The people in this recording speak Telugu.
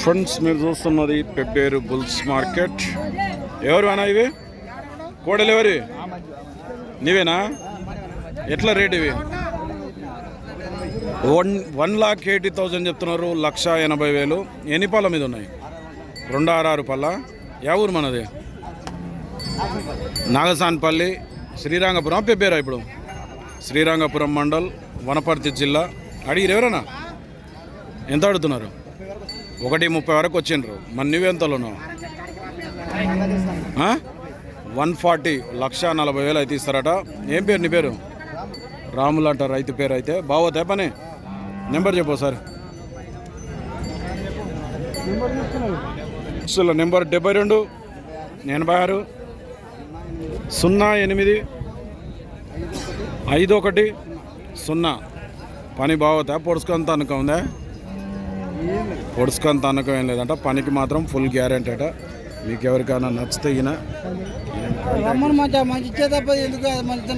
ఫ్రెండ్స్ మీరు చూస్తున్నది పెబ్బేరు బుల్స్ మార్కెట్. ఎవరు అన్నా ఇవి? కోడలు ఎవరి? నీవేనా? ఎట్లా రేట్ ఇవి? One one lakh eighty thousand చెప్తున్నారు లక్ష ఎనభై వేలు. ఎన్ని పళ్ళ మీద ఉన్నాయి? రెండు ఆరు ఆరు పళ్ళ యా ఊరు మనది? నాగసాన్పల్లి శ్రీరంగపురం. పెబ్బేరా ఇప్పుడు? శ్రీరంగపురం మండల్ వనపర్తి జిల్లా. అడిగిరు ఎవరన్నా? ఎంత అడుగుతున్నారు? ఒకటి ముప్పై వరకు వచ్చిండ్రు. మన నువ్వెంతలోనూ? వన్ ఫార్టీ లక్ష నలభై వేలు అయితే ఇస్తారట. ఏం పేరు నీ పేరు? రాములు అంటారు రైతు పేరు అయితే. బాగోతాయి పని నెంబర్ చెప్పు సార్ అసలు నెంబర్ డెబ్బై రెండు ఎనభై ఆరు సున్నా ఎనిమిది ఐదు ఒకటి సున్నా. పని బాగోతా పొడుచుకంత అనుకుందా పొడుచుకొని తనకం ఏం లేదంట. పనికి మాత్రం ఫుల్ గ్యారెంటీ అట. మీకు ఎవరికైనా నచ్చితే ఈయన మంచి చేత ఎందుకు? మంచి